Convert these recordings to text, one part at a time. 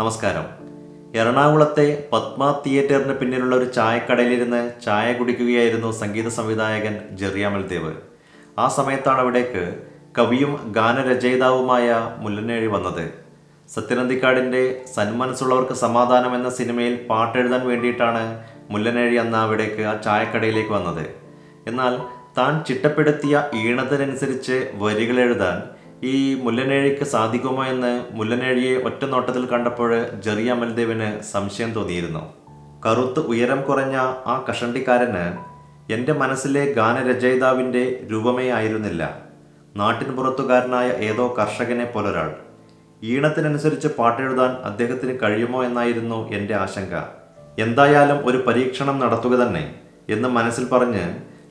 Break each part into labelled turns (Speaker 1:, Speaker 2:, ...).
Speaker 1: നമസ്കാരം. എറണാകുളത്തെ പത്മ തിയേറ്ററിന് പിന്നിലുള്ള ഒരു ചായക്കടയിലിരുന്ന് ചായ കുടിക്കുകയായിരുന്നു സംഗീത സംവിധായകൻ ജെറിയാമൽ ദേവ്. ആ സമയത്താണ് അവിടേക്ക് കവിയും ഗാനരചയിതാവുമായ മുല്ലനേഴി വന്നത്. സത്യനന്ദിക്കാടിന്റെ സന്മനസ്സുള്ളവർക്ക് സമാധാനം എന്ന സിനിമയിൽ പാട്ടെഴുതാൻ വേണ്ടിയിട്ടാണ് മുല്ലനേഴി അന്ന് അവിടേക്ക് ആ ചായക്കടയിലേക്ക് വന്നത്. എന്നാൽ താൻ ചിട്ടപ്പെടുത്തിയ ഈണത്തിനനുസരിച്ച് വരികൾ എഴുതാൻ ഈ മുല്ലനേഴിക്ക് സാധിക്കുമോ എന്ന് മുല്ലനേഴിയെ ഒറ്റ നോട്ടത്തിൽ കണ്ടപ്പോൾ ജെറിയ അമൽദേവിന് സംശയം തോന്നിയിരുന്നു. കറുത്ത് ഉയരം കുറഞ്ഞ ആ കഷണ്ടിക്കാരന് എന്റെ മനസ്സിലെ ഗാനരചയിതാവിന്റെ രൂപമേ ആയിരുന്നില്ല. നാട്ടിൻ പുറത്തുകാരനായ ഏതോ കർഷകനെ പോലൊരാൾ. ഈണത്തിനനുസരിച്ച് പാട്ടെഴുതാൻ അദ്ദേഹത്തിന് കഴിയുമോ എന്നായിരുന്നു എന്റെ ആശങ്ക. എന്തായാലും ഒരു പരീക്ഷണം നടത്തുക തന്നെ എന്ന് മനസ്സിൽ പറഞ്ഞ്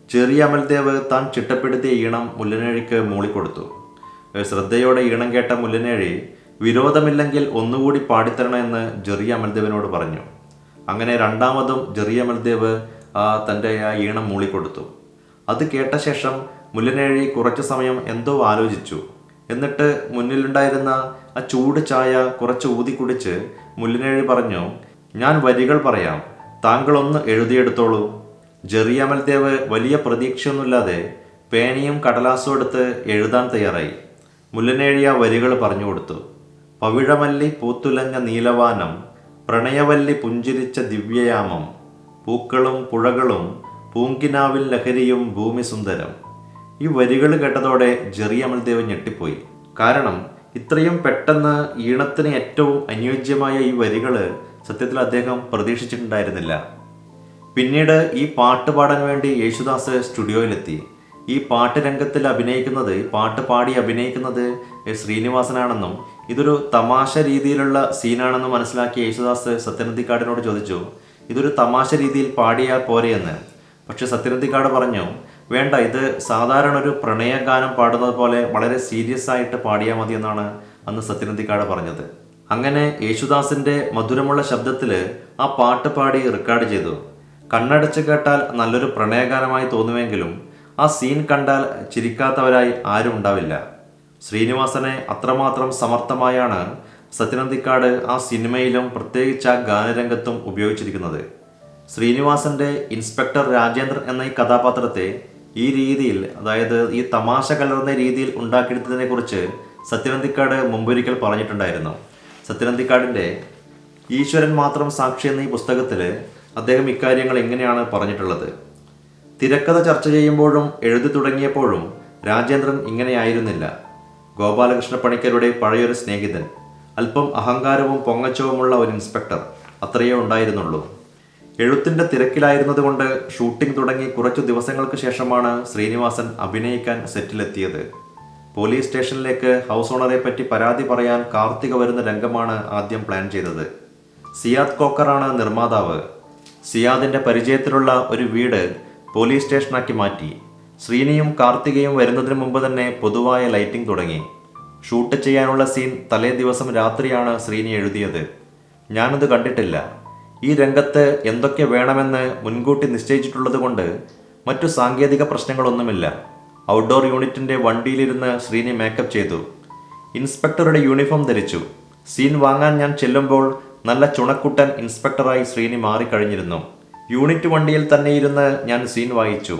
Speaker 1: ചെറിയ അമൽദേവ് താൻ ചിട്ടപ്പെടുത്തിയ ഈണം മുല്ലനേഴിക്ക് മൂളിക്കൊടുത്തു. ശ്രദ്ധയോടെ ഈണം കേട്ട മുല്ലനേഴി വിരോധമില്ലെങ്കിൽ ഒന്നുകൂടി പാടിത്തരണമെന്ന് ജെറിയ അമൽദേവിനോട് പറഞ്ഞു. അങ്ങനെ രണ്ടാമതും ജെറിയ അമൽദേവ് ആ തന്റെ ആ ഈണം മൂളിക്കൊടുത്തു. അത് കേട്ട ശേഷം മുല്ലനേഴി കുറച്ച് സമയം എന്തോ ആലോചിച്ചു. എന്നിട്ട് മുന്നിലുണ്ടായിരുന്ന ആ ചൂട് ചായ കുറച്ച് ഊതി കുടിച്ച് മുല്ലനേഴി പറഞ്ഞു ഞാൻ വരികൾ പറയാം. താങ്കളൊന്ന് എഴുതിയെടുത്തോളൂ. ജെറിയ അമൽദേവ് വലിയ പ്രതീക്ഷയൊന്നുമില്ലാതെ പേനയും കടലാസും എടുത്ത് എഴുതാൻ തയ്യാറായി. മുല്ലനേഴി ആ വരികൾ പറഞ്ഞു കൊടുത്തു പവിഴമല്ലി പൂത്തുലഞ്ഞ നീലവാനം പ്രണയവല്ലി പുഞ്ചിരിച്ച ദിവ്യയാമം പൂക്കളും പുഴകളും പൂങ്കിനാവിൽ ലഹരിയും ഭൂമിസുന്ദരം. ഈ വരികൾ കേട്ടതോടെ ജെറി അമൽദേവ് ഞെട്ടിപ്പോയി. കാരണം ഇത്രയും പെട്ടെന്ന് ഈണത്തിന് ഏറ്റവും അനുയോജ്യമായ ഈ വരികൾ സത്യത്തിൽ അദ്ദേഹം പ്രതീക്ഷിച്ചിട്ടുണ്ടായിരുന്നില്ല. പിന്നീട് ഈ പാട്ട് പാടാൻ വേണ്ടി യേശുദാസ് സ്റ്റുഡിയോയിലെത്തി. ഈ പാട്ട് രംഗത്തിൽ അഭിനയിക്കുന്നത് പാട്ട് പാടി അഭിനയിക്കുന്നത് ശ്രീനിവാസനാണെന്നും ഇതൊരു തമാശ രീതിയിലുള്ള സീനാണെന്നും മനസ്സിലാക്കിയ യേശുദാസ് സത്യനന്ദിക്കാടിനോട് ചോദിച്ചു ഇതൊരു തമാശ രീതിയിൽ പാടിയാൽ പോരെയെന്ന് പക്ഷെ സത്യനന്ദിക്കാട് പറഞ്ഞു വേണ്ട ഇത് സാധാരണ ഒരു പ്രണയഗാനം പാടുന്നത് പോലെ വളരെ സീരിയസ് ആയിട്ട് പാടിയാൽ മതി എന്നാണ് അന്ന് സത്യനന്ദിക്കാട് പറഞ്ഞത്. അങ്ങനെ യേശുദാസിന്റെ മധുരമുള്ള ശബ്ദത്തിൽ ആ പാട്ട് പാടി റെക്കോർഡ് ചെയ്തു. കണ്ണടച്ച് കേട്ടാൽ നല്ലൊരു പ്രണയഗാനമായി തോന്നുമെങ്കിലും ആ സീൻ കണ്ടാൽ ചിരിക്കാത്തവരായി ആരും ഉണ്ടാവില്ല. ശ്രീനിവാസനെ അത്രമാത്രം സമർത്ഥമായാണ് സത്യനന്ദിക്കാട് ആ സിനിമയിലും പ്രത്യേകിച്ച് ആ ഗാനരംഗത്തും ഉപയോഗിച്ചിരിക്കുന്നത്. ശ്രീനിവാസന്റെ ഇൻസ്പെക്ടർ രാജേന്ദ്രൻ എന്ന ഈ കഥാപാത്രത്തെ ഈ രീതിയിൽ അതായത് ഈ തമാശ കലർന്ന രീതിയിൽ ഉണ്ടാക്കിയെടുത്തതിനെ കുറിച്ച് സത്യനന്ദിക്കാട് മുമ്പൊരിക്കൽ പറഞ്ഞിട്ടുണ്ടായിരുന്നു. സത്യനന്ദിക്കാടിന്റെ ഈശ്വരൻ മാത്രം സാക്ഷി എന്ന ഈ പുസ്തകത്തിൽ അദ്ദേഹം ഇക്കാര്യങ്ങൾ എങ്ങനെയാണ് പറഞ്ഞിട്ടുള്ളത്? തിരക്കഥ ചർച്ച ചെയ്യുമ്പോഴും എഴുതി തുടങ്ങിയപ്പോഴും രാജേന്ദ്രൻ ഇങ്ങനെയായിരുന്നില്ല. ഗോപാലകൃഷ്ണ പണിക്കരുടെ പഴയൊരു സ്നേഹിതൻ അല്പം അഹങ്കാരവും പൊങ്ങച്ചവുമുള്ള ഒരു ഇൻസ്പെക്ടർ അത്രയേ ഉണ്ടായിരുന്നുള്ളൂ. എഴുത്തിന്റെ തിരക്കിലായിരുന്നതുകൊണ്ട് ഷൂട്ടിംഗ് തുടങ്ങി കുറച്ചു ദിവസങ്ങൾക്ക് ശേഷമാണ് ശ്രീനിവാസൻ അഭിനയിക്കാൻ സെറ്റിലെത്തിയത്. പോലീസ് സ്റ്റേഷനിലേക്ക് ഹൗസ് ഓണറെ പറ്റി പരാതി പറയാൻ കാർത്തിക വരുന്ന രംഗമാണ് ആദ്യം പ്ലാൻ ചെയ്തത്. സിയാദ് കോക്കറാണ് നിർമ്മാതാവ്. സിയാദിന്റെ പരിചയത്തിലുള്ള ഒരു വീട് പോലീസ് സ്റ്റേഷനാക്കി മാറ്റി. ശ്രീനിയും കാർത്തികയും വരുന്നതിന് മുമ്പ് തന്നെ പൊതുവായ ലൈറ്റിംഗ് തുടങ്ങി. ഷൂട്ട് ചെയ്യാനുള്ള സീൻ തലേ ദിവസം രാത്രിയാണ് ശ്രീനി എഴുതിയത്. ഞാനത് കണ്ടിട്ടില്ല. ഈ രംഗത്ത് എന്തൊക്കെ വേണമെന്ന് മുൻകൂട്ടി നിശ്ചയിച്ചിട്ടുള്ളത് കൊണ്ട് മറ്റു സാങ്കേതിക പ്രശ്നങ്ങളൊന്നുമില്ല. ഔട്ട്ഡോർ യൂണിറ്റിന്റെ വണ്ടിയിലിരുന്ന് ശ്രീനി മേക്കപ്പ് ചെയ്തു. ഇൻസ്പെക്ടറുടെ യൂണിഫോം ധരിച്ചു. സീൻ വാങ്ങാൻ ഞാൻ ചെല്ലുമ്പോൾ നല്ല ചുണക്കുട്ടൻ ഇൻസ്പെക്ടറായി ശ്രീനി മാറിക്കഴിഞ്ഞിരുന്നു. യൂണിറ്റ് വണ്ടിയിൽ തന്നെ ഇരുന്ന് ഞാൻ സീൻ വായിച്ചു.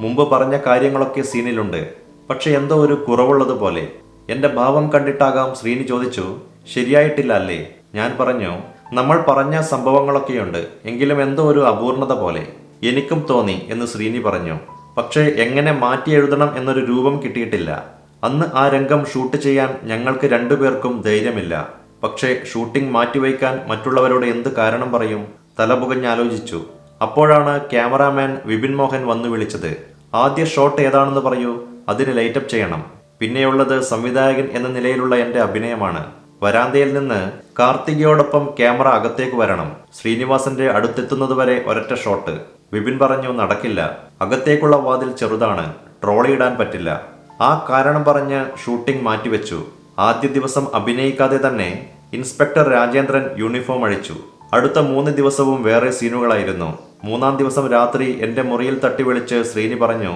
Speaker 1: മുമ്പ് പറഞ്ഞ കാര്യങ്ങളൊക്കെ സീനിലുണ്ട്. പക്ഷെ എന്തോ ഒരു കുറവുള്ളതുപോലെ എന്റെ ഭാവം കണ്ടിട്ടാകാം ശ്രീനി ചോദിച്ചു ശരിയായിട്ടില്ല അല്ലേ? ഞാൻ പറഞ്ഞു നമ്മൾ പറഞ്ഞ സംഭവങ്ങളൊക്കെയുണ്ട്. എങ്കിലും എന്തോ ഒരു അപൂർണത പോലെ. എനിക്കും തോന്നി എന്ന് ശ്രീനി പറഞ്ഞു. പക്ഷേ എങ്ങനെ മാറ്റി എഴുതണം എന്നൊരു രൂപം കിട്ടിയിട്ടില്ല. അന്ന് ആ രംഗം ഷൂട്ട് ചെയ്യാൻ ഞങ്ങൾക്ക് രണ്ടുപേർക്കും ധൈര്യമില്ല. പക്ഷേ ഷൂട്ടിംഗ് മാറ്റിവയ്ക്കാൻ മറ്റുള്ളവരോട് എന്ത് കാരണം പറയും? തലപുകഞ്ഞാലോചിച്ചു അപ്പോഴാണ് ക്യാമറാമാൻ വിപിൻ മോഹൻ വന്നു വിളിച്ചത്. ആദ്യ ഷോട്ട് ഏതാണെന്ന് പറയൂ അതിന് ലൈറ്റപ്പ് ചെയ്യണം. പിന്നെയുള്ളത് സംവിധായകൻ എന്ന നിലയിലുള്ള എന്റെ അഭിനയമാണ്. വരാന്തയിൽ നിന്ന് കാർത്തികയോടൊപ്പം ക്യാമറ അകത്തേക്ക് വരണം. ശ്രീനിവാസന്റെ അടുത്തെത്തുന്നതുവരെ ഒരൊറ്റ ഷോട്ട്. വിപിൻ പറഞ്ഞു നടക്കില്ല. അകത്തേക്കുള്ള വാതിൽ ചെറുതാണ്. ട്രോളി ഇടാൻ പറ്റില്ല. ആ കാരണം പറഞ്ഞ് ഷൂട്ടിംഗ് മാറ്റിവെച്ചു. ആദ്യ ദിവസം അഭിനയിക്കാതെ തന്നെ ഇൻസ്പെക്ടർ രാജേന്ദ്രൻ യൂണിഫോം അഴിച്ചു. അടുത്ത മൂന്ന് ദിവസവും വേറെ സീനുകളായിരുന്നു. മൂന്നാം ദിവസം രാത്രി എന്റെ മുറിയിൽ തട്ടി വിളിച്ച് ശ്രീനി പറഞ്ഞു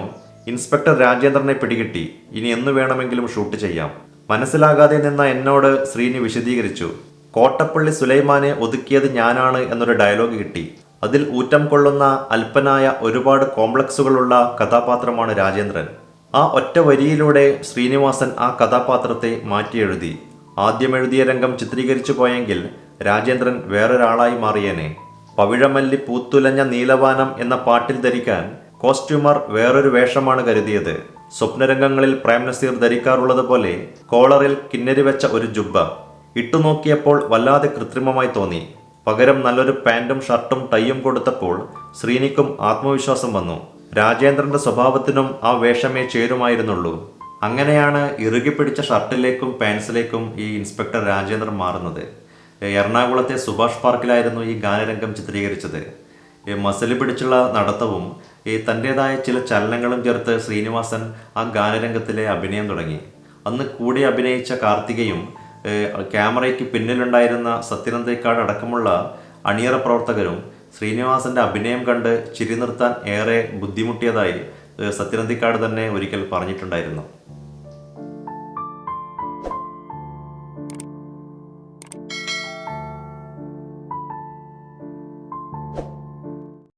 Speaker 1: ഇൻസ്പെക്ടർ രാജേന്ദ്രനെ പിടികിട്ടി. ഇനി എന്നു വേണമെങ്കിലും ഷൂട്ട് ചെയ്യാം. മനസ്സിലാകാതെ നിന്ന എന്നോട് ശ്രീനി വിശദീകരിച്ചു കോട്ടപ്പള്ളി സുലൈമാനെ ഒതുക്കിയത് ഞാനാണ് എന്നൊരു ഡയലോഗ് കിട്ടി. അതിൽ ഊറ്റം കൊള്ളുന്ന അല്പനായ ഒരുപാട് കോംപ്ലക്സുകളുള്ള കഥാപാത്രമാണ് രാജേന്ദ്രൻ. ആ ഒറ്റ വരിയിലൂടെ ശ്രീനിവാസൻ ആ കഥാപാത്രത്തെ മാറ്റിയെഴുതി. ആദ്യം എഴുതിയ രംഗം ചിത്രീകരിച്ചു പോയെങ്കിൽ രാജേന്ദ്രൻ വേറൊരാളായി മാറിയേനെ. പവിഴമല്ലി പൂത്തുലഞ്ഞ നീലവാനം എന്ന പാട്ടിൽ ധരിക്കാൻ കോസ്റ്റ്യൂമർ വേറൊരു വേഷമാണ് കരുതിയത്. സ്വപ്നരംഗങ്ങളിൽ പ്രേം നസീർ ധരിക്കാറുള്ളത് പോലെ കോളറിൽ കിന്നരി വെച്ച ഒരു ജുബ്ബ ഇട്ടുനോക്കിയപ്പോൾ വല്ലാതെ കൃത്രിമമായി തോന്നി. പകരം നല്ലൊരു പാന്റും ഷർട്ടും ടൈയും കൊടുത്തപ്പോൾ ശ്രീനിക്കും ആത്മവിശ്വാസം വന്നു. രാജേന്ദ്രന്റെ സ്വഭാവത്തിനും ആ വേഷമേ ചേരുമായിരുന്നുള്ളൂ. അങ്ങനെയാണ് ഇറുകി പിടിച്ച ഷർട്ടിലേക്കും പാൻസിലേക്കും ഈ ഇൻസ്പെക്ടർ രാജേന്ദ്രൻ മാറുന്നത്. എറണാകുളത്തെ സുഭാഷ് പാർക്കിലായിരുന്നു ഈ ഗാനരംഗം ചിത്രീകരിച്ചത്. ഈ മസിൽ പിടിച്ചുള്ള നടത്തവും ഈ തന്റെതായ ചില ചലനങ്ങളും ചേർത്ത് ശ്രീനിവാസൻ ആ ഗാനരംഗത്തിലെ അഭിനയം തുടങ്ങി. അന്ന് കൂടി അഭിനയിച്ച കാർത്തികയും ക്യാമറയ്ക്ക് പിന്നിലുണ്ടായിരുന്ന സത്യനന്ദേക്കാട് അടക്കമുള്ള അണിയറ പ്രവർത്തകരും ശ്രീനിവാസന്റെ അഭിനയം കണ്ട് ചിരി നിർത്താൻ ഏറെ ബുദ്ധിമുട്ടിയതായി സത്യനന്ദിക്കാട് തന്നെ ഒരിക്കൽ പറഞ്ഞിട്ടുണ്ടായിരുന്നു.